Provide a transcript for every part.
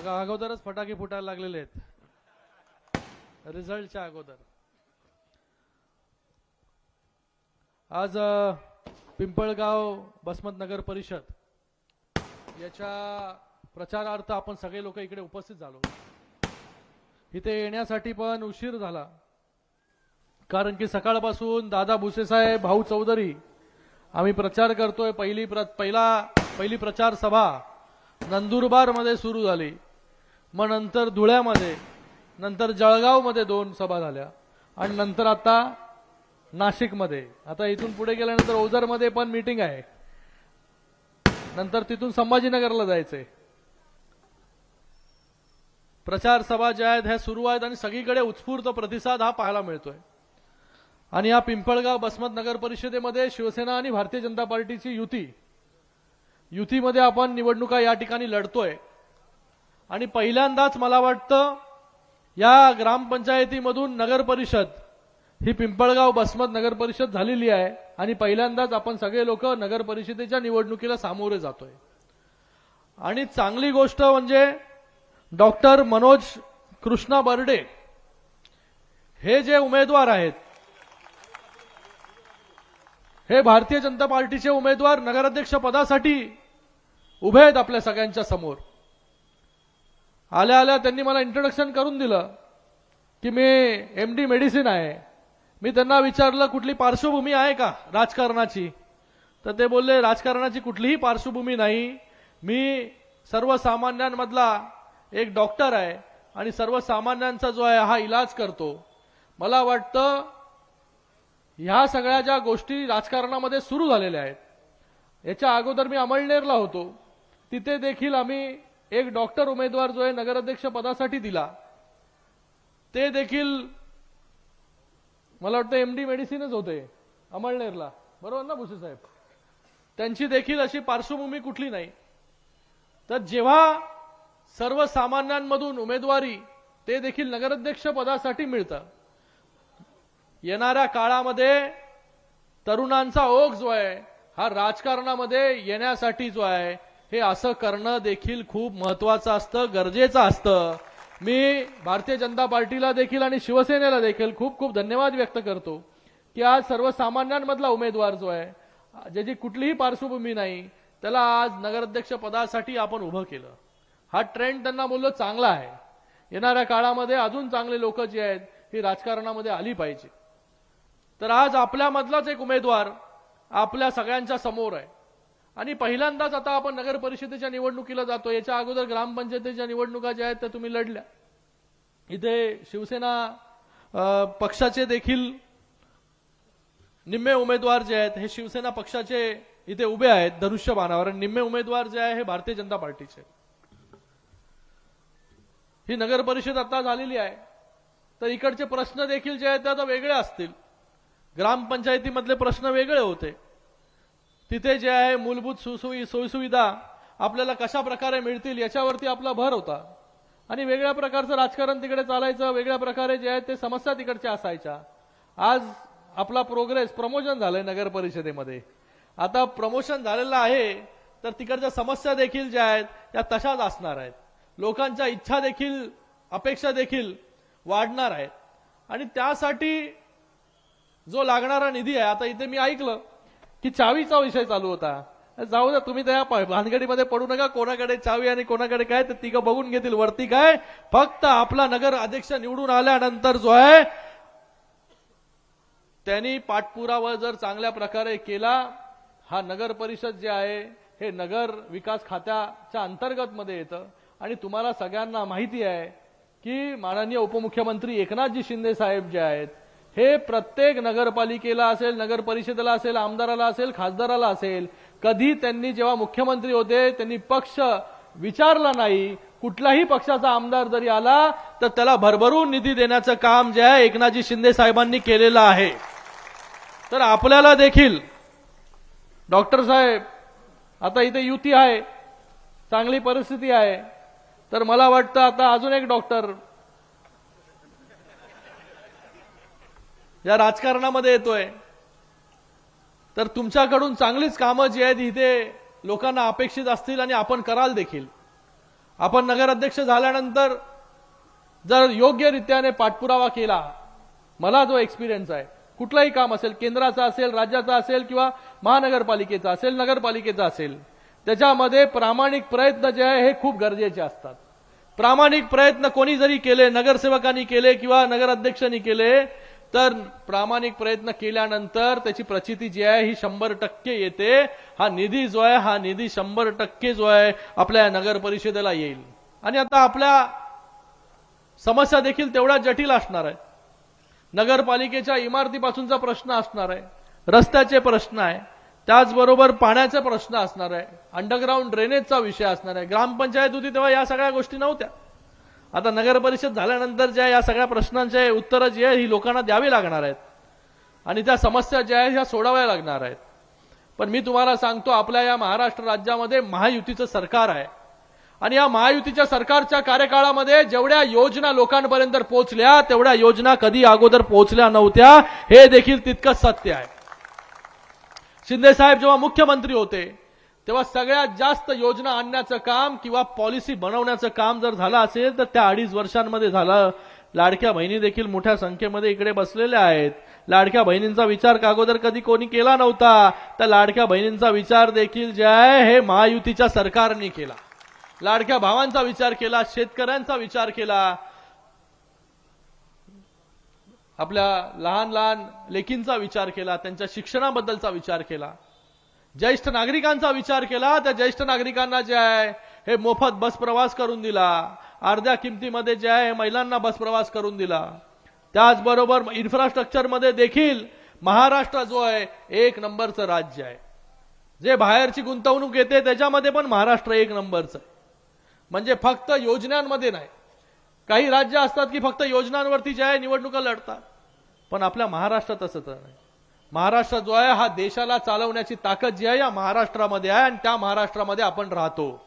बघा अगोदरच फटाके फुटायला लागलेले आहेत. रिझल्टच्या अगोदर. आज पिंपळगाव बसमत नगर परिषद याच्या प्रचारार्थ आपण सगळे लोक इकडे उपस्थित झालो. इथे येण्यासाठी पण उशीर झाला. कारण की सकाळपासून दादा भुसेसाहेब भाऊ चौधरी आम्ही प्रचार करतोय. पहिली प्र पहिला पहिली प्रचार सभा नंदुरबारमध्ये सुरू झाली. मग नंतर धुळ्यामध्ये नंतर जळगावमध्ये दोन सभा झाल्या. आणि नंतर आता नाशिकमध्ये. आता इथून पुढे गेल्यानंतर ओझरमध्ये पण मीटिंग आहे. नंतर तिथून संभाजीनगरला जायचंय. प्रचार सभा ज्या आहेत ह्या सुरू आहेत आणि सगळीकडे उत्स्फूर्त प्रतिसाद हा पाहायला मिळतोय. आणि या पिंपळगाव बसमत नगर परिषदेमध्ये शिवसेना आणि भारतीय जनता पार्टीची युती. युतीमध्ये आपण निवडणुका या ठिकाणी लढतोय. आणि पहिल्यांदाच मला वाटतं या ग्रामपंचायतीमधून नगर परिषद ही पिंपळगाव बसमत नगर परिषद झालेली आहे आणि पहिल्यांदाच आपण सगळे लोक नगर परिषदेच्या निवडणुकीला सामोरे जातोय. आणि चांगली गोष्ट म्हणजे डॉक्टर मनोज कृष्णा बर्डे हे जे उमेदवार आहेत हे भारतीय जनता पार्टीचे उमेदवार नगराध्यक्ष पदासाठी उभे आहेत आपल्या सगळ्यांच्या समोर. आल्या आल्या त्यांनी मला इंट्रोडक्शन करून दिलं की मी एम डी मेडिसिन आहे. मी त्यांना विचारलं कुठली पार्श्वभूमी आहे का राजकारणाची? तर ते बोलले राजकारणाची कुठलीही पार्श्वभूमी नाही. मी सर्वसामान्यांमधला एक डॉक्टर आहे आणि सर्वसामान्यांचा जो आहे हा इलाज करतो. मला वाटतं ह्या सगळ्या ज्या गोष्टी राजकारणामध्ये सुरू झालेल्या आहेत याच्या अगोदर मी अमळनेरला होतो. तिथे देखील आम्ही एक डॉक्टर उमेदवार जो आहे नगराध्यक्ष पदासाठी दिला ते देखील मला वाटतं एम डी मेडिसिनच होते अमळनेरला. बरोबर ना भुसे साहेब? त्यांची देखील अशी पार्श्वभूमी कुठली नाही. तर जेव्हा सर्वसामान्यांमधून उमेदवारी ते देखील नगराध्यक्ष पदासाठी मिळतं येणाऱ्या काळामध्ये तरुणांचा ओघ जो आहे हा राजकारणामध्ये येण्यासाठी जो आहे हे असं करणं देखील खूप महत्वाचं असतं गरजेचं असतं. मी भारतीय जनता पार्टीला देखील आणि शिवसेनेला देखील खूप खूप धन्यवाद व्यक्त करतो की आज सर्वसामान्यांमधला उमेदवार जो आहे ज्याची कुठलीही पार्श्वभूमी नाही त्याला आज नगराध्यक्ष पदासाठी आपण उभं केलं. हा ट्रेंड त्यांना बोललो चांगला आहे. येणाऱ्या काळामध्ये अजून चांगले लोक जे आहेत ही राजकारणामध्ये आली पाहिजे. तर आज आपल्यामधलाच एक उमेदवार आपल्या सगळ्यांच्या समोर आहे. आणि पहिल्यांदाच आता आपण नगर परिषदेच्या निवडणुकीला जातो याच्या अगोदर ग्रामपंचायतीच्या निवडणुका ज्या आहेत त्या तुम्ही लढल्या. इथे शिवसेना पक्षाचे देखील निम्मे उमेदवार जे आहेत हे शिवसेना पक्षाचे इथे उभे आहेत धनुष्यबाणावर आणि निम्मे उमेदवार जे आहे हे भारतीय जनता पार्टीचे. ही नगर परिषद आता झालेली आहे. तर इकडचे प्रश्न देखील जे आहेत ते आता वेगळे असतील. ग्रामपंचायतीमधले प्रश्न वेगळे होते. तिथे जे आहे मूलभूत सुसुई सोयीसुविधा आपल्याला कशा प्रकारे मिळतील याच्यावरती आपला भर होता. आणि वेगळ्या प्रकारचं राजकारण तिकडे चालायचं वेगळ्या प्रकारे जे आहेत ते समस्या तिकडच्या असायच्या. आज आपला प्रोग्रेस प्रमोशन झालंय नगर परिषदेमध्ये. आता प्रमोशन झालेलं आहे तर तिकडच्या समस्या देखील ज्या आहेत त्या तशाच असणार आहेत. लोकांच्या इच्छा देखील अपेक्षा देखील वाढणार आहेत. आणि त्यासाठी जो लागणारा निधी आहे आता इथे मी ऐकलं की चावीचा विषय चालू होता. जाऊ द्या तुम्ही त्या भानगडीमध्ये पडू नका कोणाकडे चावी आणि कोणाकडे काय तर तिघं बघून घेतील वरती काय. फक्त आपला नगर अध्यक्ष निवडून आल्यानंतर जो आहे त्यांनी पाठपुरावा जर चांगल्या प्रकारे केला हा नगर परिषद जे आहे हे नगर विकास खात्याच्या अंतर्गत मध्ये येतं. आणि तुम्हाला सगळ्यांना माहिती आहे की माननीय उपमुख्यमंत्री एकनाथजी शिंदे साहेब जे आहेत हे प्रत्येक नगरपालिकेला असेल नगर परिषदेला असेल आमदाराला असेल खासदाराला असेल कधी त्यांनी जेव्हा मुख्यमंत्री होते त्यांनी पक्ष विचारला नाही कुठलाही पक्षाचा आमदार जरी आला तर त्याला भरभरून निधी देण्याचं काम जे आहे एकनाथजी शिंदे साहेबांनी केलेलं आहे. तर आपल्याला देखील डॉक्टर साहेब आता इथे युती आहे चांगली परिस्थिती आहे तर मला वाटतं आता अजून एक डॉक्टर या राजकारणामध्ये येतोय. तर तुमच्याकडून चांगलीच कामं जी आहेत इथे लोकांना अपेक्षित असतील आणि आपण कराल देखील. आपण नगराध्यक्ष झाल्यानंतर जर योग्यरित्याने पाठपुरावा केला मला जो एक्सपिरियन्स आहे कुठलाही काम असेल केंद्राचा असेल राज्याचा असेल किंवा महानगरपालिकेचा असेल नगरपालिकेचा असेल त्याच्यामध्ये प्रामाणिक प्रयत्न जे आहे हे खूप गरजेचे असतात. प्रामाणिक प्रयत्न कोणी जरी केले नगरसेवकांनी केले किंवा नगराध्यक्षांनी केले तर प्रामाणिक प्रयत्न केल्यानंतर त्याची प्रचिती जी आहे ही शंभर टक्के येते. हा निधी जो आहे हा निधी शंभर टक्के जो आहे आपल्या नगर परिषदेला येईल. आणि आता आपल्या समस्या देखील तेवढ्या जटिल असणार आहे. नगरपालिकेच्या इमारतीपासूनचा प्रश्न असणार आहे. रस्त्याचे प्रश्न आहे. त्याचबरोबर पाण्याचा प्रश्न असणार आहे. अंडरग्राऊंड ड्रेनेजचा विषय असणार आहे. ग्रामपंचायत होती तेव्हा या सगळ्या गोष्टी नव्हत्या. आता नगर परिषद झाल्यानंतर ज्या या सगळ्या प्रश्नांचे उत्तरं जी आहे ही लोकांना द्यावी लागणार आहेत. आणि त्या समस्या ज्या आहेत ह्या सोडाव्या लागणार आहेत. पण मी तुम्हाला सांगतो आपल्या या महाराष्ट्र राज्यामध्ये महायुतीचं सरकार आहे. आणि या महायुतीच्या सरकारच्या कार्यकाळामध्ये जेवढ्या योजना लोकांपर्यंत पोहोचल्या तेवढ्या योजना कधी अगोदर पोहोचल्या नव्हत्या हे देखील तितकंच सत्य आहे. शिंदे साहेब जेव्हा मुख्यमंत्री होते तेव्हा सगळ्यात जास्त योजना आणण्याचं काम किंवा पॉलिसी बनवण्याचं काम जर झालं असेल तर त्या अडीच वर्षांमध्ये झालं. लाडक्या बहिणी देखील मोठ्या संख्येमध्ये इकडे बसलेल्या आहेत. लाडक्या बहिणींचा विचार का अगोदर कधी कोणी केला नव्हता. तर लाडक्या बहिणींचा विचार देखील जे आहे हे महायुतीच्या सरकारने केला. लाडक्या भावांचा विचार केला शेतकऱ्यांचा विचार केला. आपल्या लहान लहान लेकींचा विचार केला त्यांच्या शिक्षणाबद्दलचा विचार केला. ज्येष्ठ नागरिकांचा विचार केला त्या ज्येष्ठ नागरिकांना जे आहे हे मोफत बस प्रवास करून दिला. अर्ध्या किमतीमध्ये जे आहे महिलांना बस प्रवास करून दिला. त्याचबरोबर इन्फ्रास्ट्रक्चरमध्ये देखील महाराष्ट्र जो आहे एक नंबरचं राज्य आहे. जे बाहेरची गुंतवणूक येते त्याच्यामध्ये पण महाराष्ट्र एक नंबरचं. आहे म्हणजे फक्त योजनांमध्ये नाही. काही राज्य असतात की फक्त योजनांवरती जे आहे निवडणुका लढतात. पण आपल्या महाराष्ट्रात असं तर नाही. महाराष्ट्र जो आहे हा देशाला चालवण्याची ताकद जी आहे या महाराष्ट्रामध्ये आहे आणि त्या महाराष्ट्रामध्ये आपण राहतो.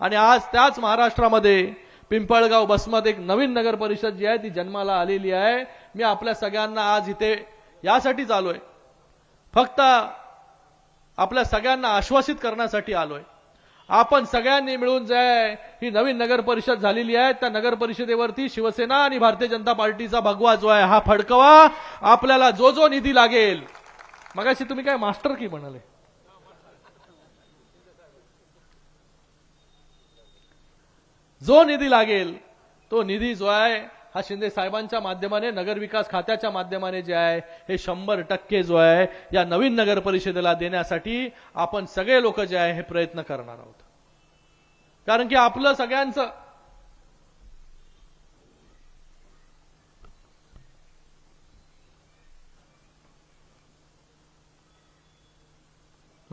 आणि आज त्याच महाराष्ट्रामध्ये पिंपळगाव बसमत एक नवीन नगर परिषद जी आहे ती जन्माला आलेली आहे. मी आपल्या सगळ्यांना आज इथे यासाठीच आलोय फक्त आपल्या सगळ्यांना आश्वासित करण्यासाठी आलोय. आपण सगळ्यांनी मिळून जे ही नवीन नगर परिषद झालेली आहे. त्या नगर परिषदेवरती शिवसेना आणि भारतीय जनता पार्टीचा भगवा जो आहे हा फडकवा. आपल्याला जो जो निधी लागेल मगाशी तुम्ही काय मास्टर की म्हणाले? जो निधी लागेल तो निधी जो आहे हा शिंदे साहेबांच्या माध्यमाने नगर विकास खात्याच्या माध्यमाने जे आहे हे शंभर टक्के जो आहे या नवीन नगर परिषदेला देण्यासाठी आपण सगळे लोक जे आहे हे प्रयत्न करणार आहोत. कारण की आपलं सगळ्यांचं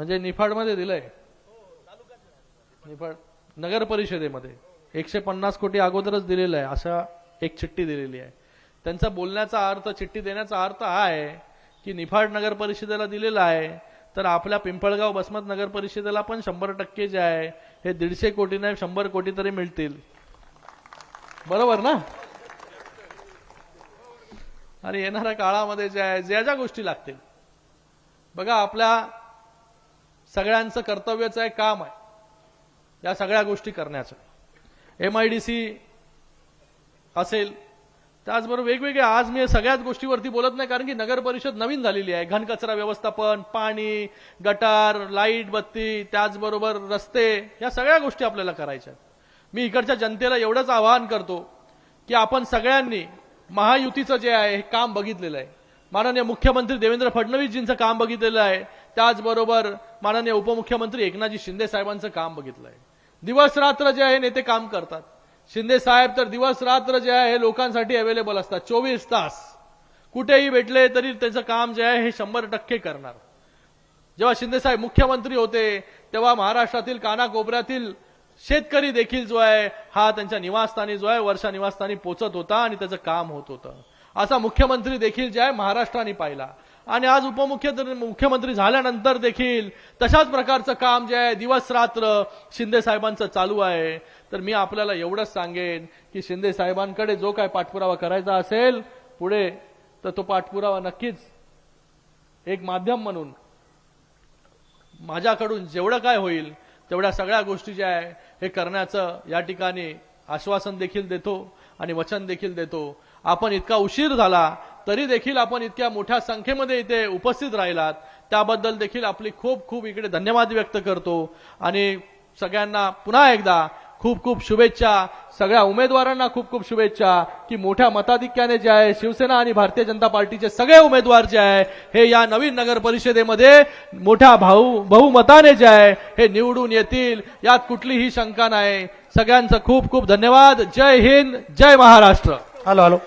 म्हणजे निफाडमध्ये दिलंय. निफाड नगर परिषदेमध्ये. एकशे पन्नास कोटी अगोदरच दिलेलं आहे अशा एक चिठ्ठी दिलेली आहे. त्यांचा बोलण्याचा अर्थ चिठ्ठी देण्याचा अर्थ हा आहे की निफाड नगर परिषदेला दिलेला आहे तर आपल्या पिंपळगाव बसमत नगर परिषदेला पण शंभर टक्के जे आहे हे दीडशे कोटी नाही शंभर कोटी तरी मिळतील. बरोबर ना? आणि येणाऱ्या काळामध्ये जे आहे ज्या ज्या गोष्टी लागतील. बघा आपल्या सगळ्यांचं कर्तव्याचं आहे काम आहे. या सगळ्या गोष्टी करण्याचं. एम आय डी सी असेल त्याचबरोबर वेगवेगळ्या आज मी सगळ्याच गोष्टीवरती बोलत नाही कारण की नगर परिषद नवीन झालेली आहे. घनकचरा व्यवस्थापन पाणी गटार लाइट बत्ती त्याचबरोबर रस्ते या सगळ्या गोष्टी आपल्याला करायच्या मी इकडच्या जनतेला एवढंच आवाहन करतो की आपण सगळ्यांनी महायुतीचं जे आहे हे काम बघितलेलं आहे. माननीय मुख्यमंत्री देवेंद्र फडणवीसजींचं काम बघितलेलं आहे. त्याचबरोबर माननीय उपमुख्यमंत्री एकनाथजी शिंदे साहेबांचं काम बघितलं आहे दिवस रात्र जे आहे नेते काम करतात. शिंदे साहेब तर दिवस रात्र जे आहे हे लोकांसाठी अवेलेबल असतात. चोवीस तास. कुठेही भेटले तरी त्याचं काम जे आहे हे शंभर टक्के करणार. जेव्हा शिंदे साहेब मुख्यमंत्री होते तेव्हा महाराष्ट्रातील कानाकोपऱ्यातील शेतकरी देखील जो आहे हा त्यांच्या निवासस्थानी जो आहे वर्षा निवासस्थानी पोचत होता आणि त्याचं काम होत होतं. असा मुख्यमंत्री देखील जे आहे महाराष्ट्राने पाहिला. आणि आज उपमुख्यमंत्री मुख्यमंत्री झाल्यानंतर देखील तशाच प्रकारचं काम जे आहे दिवस रात्र शिंदे साहेबांचं चालू आहे. तर मी आपल्याला एवढंच सांगेन की शिंदे साहेबांकडे जो काय पाठपुरावा करायचा असेल पुढे तर तो पाठपुरावा नक्कीच एक माध्यम म्हणून माझ्याकडून जेवढं काय होईल तेवढ्या सगळ्या गोष्टी ज्या आहे हे करण्याचं या ठिकाणी आश्वासन देखील देतो आणि वचन देखील देतो. आपण इतका उशीर झाला तरी देखील आपण इतक्या मोठ्या संख्येमध्ये इथे उपस्थित राहिलात. त्याबद्दल देखील आपली खूप खूप इकडे धन्यवाद व्यक्त करतो. आणि सगळ्यांना पुन्हा एकदा खूप खूप शुभेच्छा. सगळ्या उमेदवारांना खूप खूप शुभेच्छा की मोठ्या मताधिक्याने जे आहे शिवसेना आणि भारतीय जनता पार्टीचे सगळे उमेदवार जे आहे हे या नवीन नगर परिषदेमध्ये मोठ्या भाऊ बहुमताने जे आहे हे निवडून येतील. यात कुठलीही शंका नाही. सगळ्यांचं खूप खूप धन्यवाद. जय हिंद जय महाराष्ट्र. હાલો હાલો.